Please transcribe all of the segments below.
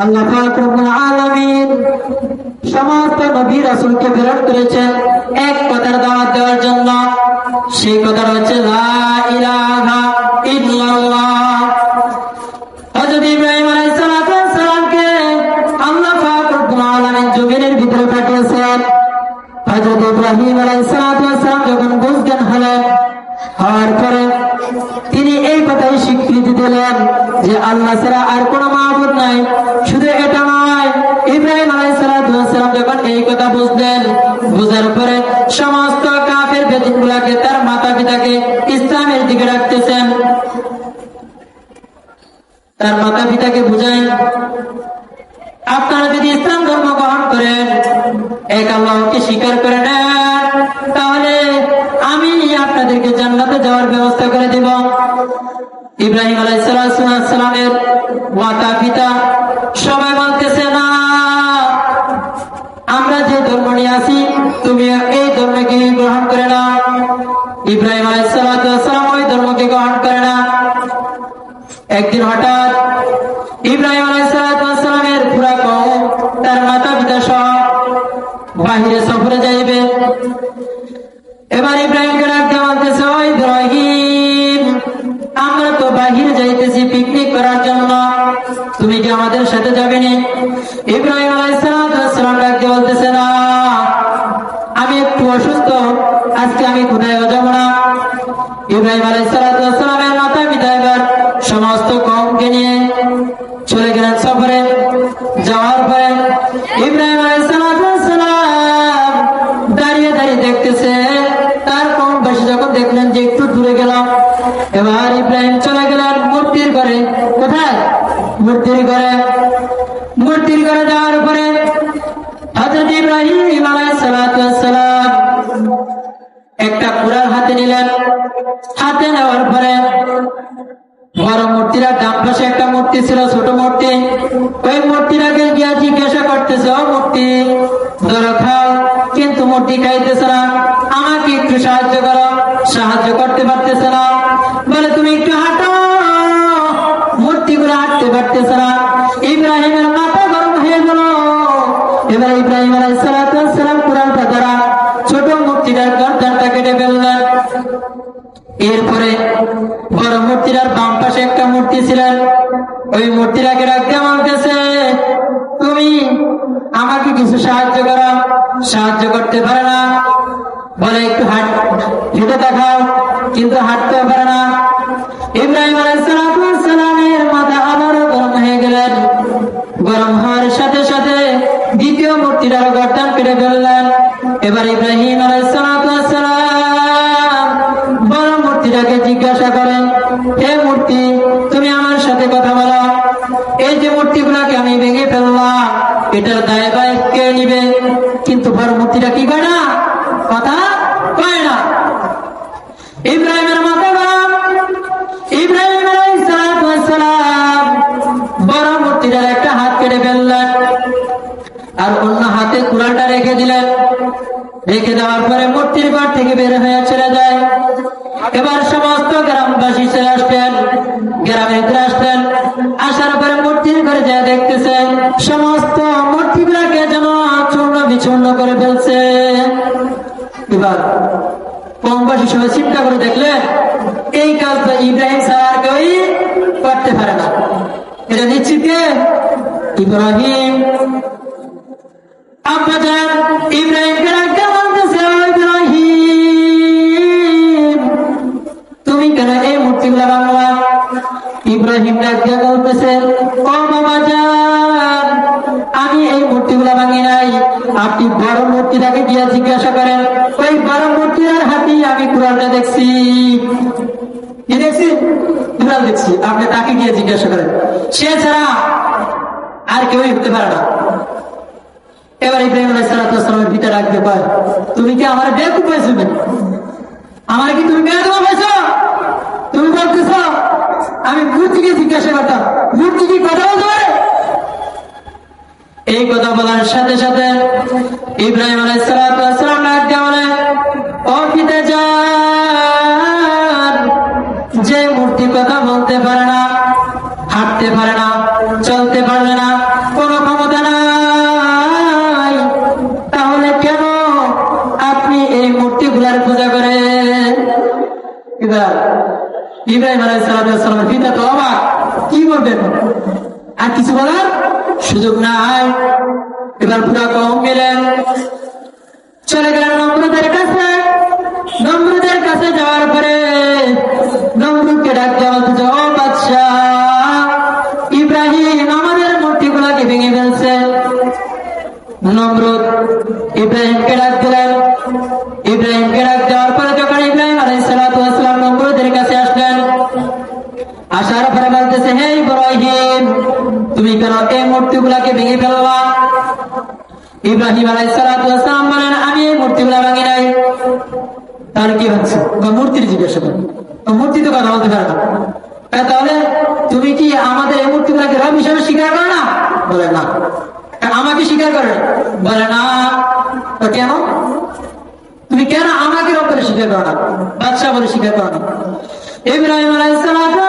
আল্লাহ আলামিন সমস্ত নবী রাসূলকে প্রেরণ করেছেন এক কথার দাওয়াত দেওয়ার জন্য। সেই কথাটা হচ্ছে ইব্রাহিম আলাইহিস সালাতু ওয়াস সালামকে আল্লাহ আলামিন জমিনের ভিতরে পাঠিয়েছেন, হযরত ইব্রাহিম আলাইহিস সালাতু ওয়াস সালাম যখন বুঝজ্ঞান হলেন, হওয়ার পরে তিনি এই কথাই স্বীকৃতি দিলেন যে আল্লাহ ছাড়া আর কোনো মাহবুদ নাই। শুধু এটা নয়, ইব্রাহিম আলাইসালাম যখন এই কথা বুঝলেন, বুঝার পরে সমস্ত কাফের বেদিন গুলাকে তার মাতা পিতাকে ইসলামের দিকে রাখতেছেন। তার মাতা পিতাকে বুঝায়, আপনারা যদি ইসলাম ধর্ম গ্রহণ করেন, এক আল্লাহকে স্বীকার করে জান্নাতে যাওয়ার ব্যবস্থা করে দেব। ইব্রাহিম আলাইসালামের মাতা, পিতা সবাই বলতেছে, না, আমরা যে ধর্ম নিয়ে আছি, তুমি এই ধর্মকে গ্রহণ করে না ইব্রাহিম আলাইসালাম ওই ধর্মকে গ্রহণ করে না। একদিন হঠাৎ ইব্রাহিম আলাইসালামের পুরা কম তার মাতা পিতা সহ বাহিরে সফরে যাইবে। এবার তুমি কি আমাদের সাথে যাবে ইব্রাহিম বলতেছে, না, আমি একটু অসুস্থ, আজকে আমি কোথায় যাব না? ইব্রাহিম আলাইসালামের এবার সমস্ত কমকে নিয়ে চলে গেলেন সফরে। যাওয়ার পরে ইব্রাহিম আলাইসালাম দাঁড়িয়ে দাঁড়িয়ে দেখতেছে, তার কম বেশি যখন দেখলেন যে একটু দূরে গেলাম, এবার ইব্রাহিম চলে গেলেন মূর্তির ঘরে কোথায় মূর্তির ঘরে মূর্তির ঘরে যাওয়ার পরে হজরত ইব্রাহিম আলাইসালাম একটা কুড়াল হাতে নিলেন। হাতে নেওয়ার পরে বড় মূর্তিরা ডান পাশে একটা মূর্তি ছিল, ছোট মূর্তি। ওই মূর্তিটাকে গিয়া জিজ্ঞাসা করতেছে, ও মূর্তি, ধরো খাও, কিন্তু মূর্তি খাইতেছে না। আমাকে একটু সাহায্য করো। সাহায্য করতে পারতেছে না। এরপরে বড় মূর্তিটার বাম পাশে একটা মূর্তি ছিলেন ওই মূর্তিটাকে রাখতে বলতেছে, তুমি আমাকে কিছু সাহায্য করা। সাহায্য করতে পারে না। বলে, একটু হাট হেঁটে দেখাও। কিন্তু হাঁটতেও পারে না। ইব্রাহিম আলাইসালামের এই যে মূর্তিগুলাকে আমি ভেঙে ফেললাম, এটার দায় কে নিবে? কিন্তু মূর্তিটা কি করে না? কথা কয় না। ইব্রাহিমের গরম আর অন্য হাতে কুড়ালটা রেখে দিলেন। রেখে দেওয়ার পরে মূর্তির ঘর থেকে বের হয়ে চলে যায়। এবার সমস্ত গ্রামবাসী চলে আসলেন ভিতরে আসলেন। আসার পরে মূর্তির যা দেখতেছেন, সমস্ত মূর্তিগুলাকে যেন চূর্ণ বিচূর্ণ করে ফেলছে। এবার কমবাসী সবাই চিন্তা করে দেখলে, এই কাজটা ইব্রাহিম স্যার কেউই করতে পারে না। এটা নিশ্চিত? ইব্রাহিম। বলতেছে ইব্রাহিম, তুমি কেন এই মূর্তিগুলা বাংলা ইব্রাহিম আপনি বড় মূর্তিটাকে গিয়ে জিজ্ঞাসা করেন, ওই বড় মূর্তিটার হাতেই আমি কোরআনটা দেখছি। কি দেখছি? কোরআন দেখছি। আপনি তাকে গিয়ে জিজ্ঞাসা করেন, সে ছাড়া আর কেউই হতে পারে না। এবার ইব্রাহিম আলাইসালামের ভিতরে রাখতে পারে তুমি কি আমার বেদ পাইছো আমার কি তুমি বেদ পাইছো তুমি বলতেছ, আমি মূর্তিকে জিজ্ঞাসা করতাম, মূর্তি কি কথা এই কথা বলার সাথে সাথে ইব্রাহিম আলাইসালাম ডাক অফিতে যান যে মূর্তি কথা বলতে পারে না, হাঁটতে পারে না, চলতে পারবে না, কোনো ক্ষমতা নাই, তাহলে কেন আপনি এই মূর্তি গুলার পূজা করে ইব্রাহিম আলাইসালামের ফিতা তো অবাক, কি বলবেন? আর কিছু বলার সুযোগ নাই। এবার পুরা কম গেলেন। চলে গেলেন নম্রদের কাছে। নম্রদের কাছে যাওয়ার পরে নম্রকে ডাক দেওয়া বলতেছে ও বাচ্চা ইব্রাহিম আমাদের ভেঙে ফেলছে। নমরুদ ইব্রাহিমকে ডাক দিলেন। ইব্রাহিমকে ডাক দেওয়ার পরে যখন ইব্রাহিম আলাইসালাম নমরুদের কাছে আসলেন, আসার পরে বলতেছে, হে তুমি কেন এই মূর্তিগুলাকে ভেঙে ফেলবা ইব্রাহিম আলাইসালাম বলেন, আমি এই মূর্তিগুলা ভাঙি নাই। তার কি হচ্ছে? মূর্তির জিজ্ঞাসা করেন ও মূর্তি তো কথা বলতে পারে না। তাহলে তুমি কি আমাদের এই মূর্তিগুলাকে রব হিসাবে স্বীকার করো না? বলে, না। আমাকে স্বীকার করে বলে, না। কেন? তুমি কেন আমাকে রব বলে স্বীকার করো না? বাদশাহ বলে স্বীকার করো না। ইব্রাহিম আলাইসালাম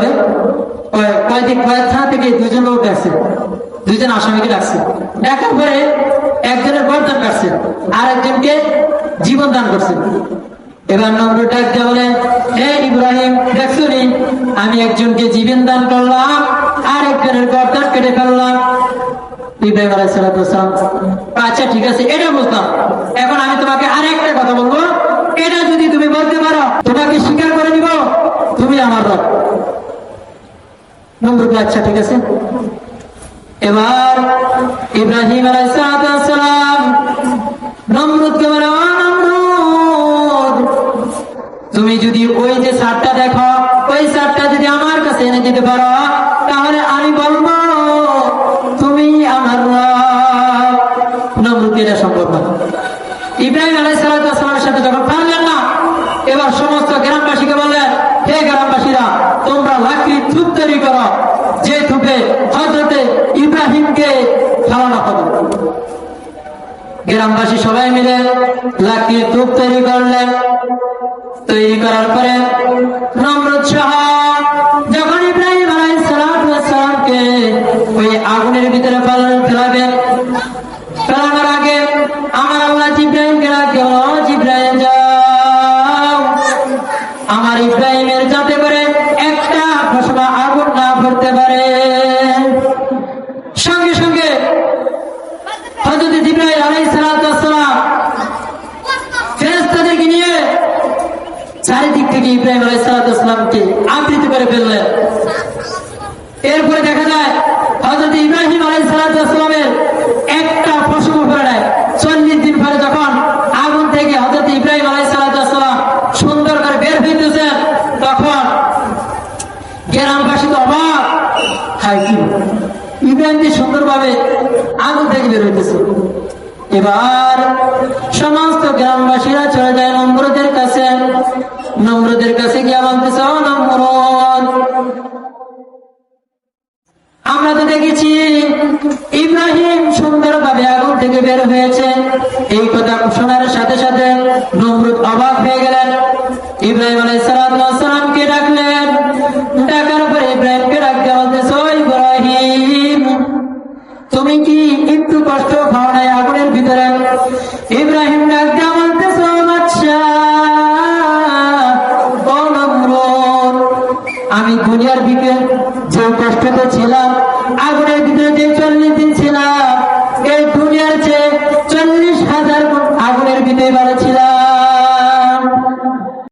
কীভাবে কয়- কয়েকদিন কয়েক থানা থেকে দুজন লোক ডাকছে? দুজন আসামিকে ডাকছে। ডাকার পরে একজনের গর্দান কাটছে আর একজনকে জীবন দান করছে। এবার নম্র ডাক দিয়ে বলে, হে ইব্রাহিম, দেখছ আমি একজনকে জীবন দান করলাম আর একজনের গর্দান কেটে ফেললাম। ইব্রাহিম আলাইসালাম আচ্ছা ঠিক আছে, এটা বুঝলাম। এখন আমি তোমাকে আর একটা কথা বলব। এটা যদি তুমি বলতে পারো, তোমাকে স্বীকার করে দিব তুমি আমার রব। আচ্ছা ঠিক আছে। এবার ইব্রাহিম আলাইসালাম বলে "ও নমরুদ, তুমি যদি ওই যে সারটা দেখো, ওই সারটা যদি আমার কাছে এনে দিতে পারো, তাহলে আমি বলব, তুমি আমার। নমরুদ এটা সম্ভব না? ইব্রাহিম আলাইসালামের সাথে যখন পারলেন না এবার সমস্ত গ্রামবাসীকে বললেন হে গ্রামবাসীরা তোমরা লাকড়ি ধূপ তৈরি করো যে ধূপে হজরতে ইব্রাহিমকে খাওয়ানো হবে গ্রামবাসী সবাই মিলে লাকড়ি ধূপ তৈরি করলেন। তৈরি করার পরে যখন ইব্রাহিম আলাই সালামকে ওই আগুনের ভিতরে ফেলান ফেলাবেন ফেলানোর আগে আমার আল্লাহ জিব্রাহিমকে রাখে ও জিব্রাহিম যাও। আমার ইব্রাহিমের যাতে করে এরপরে দেখা যায় হজরত ইব্রাহিম আলাইসালামের একটা ফসল পরে নেয় চল্লিশ দিন পরে যখন আগুন থেকে হজরত ইব্রাহিম আলাইসালাম সুন্দর করে বের হইতেছেন, তখন গ্রামবাসী তো অবাক। হাই কি ইব্রাহিম সুন্দরভাবে আগুন থেকে বের হইতেছে। এবার সমস্ত গ্রামবাসীরা চলে যায় নম্রদের কাছে। নম্রদের কাছে গিয়ে বলতেছে, ও নম্রদ আমরা তো দেখেছি। ইব্রাহিম সুন্দর ভাবে আগুন থেকে বের হয়েছে। এই কথা শোনার সাথে সাথে নমরুদ অবাক হয়ে গেলেন। ইব্রাহিম আলাই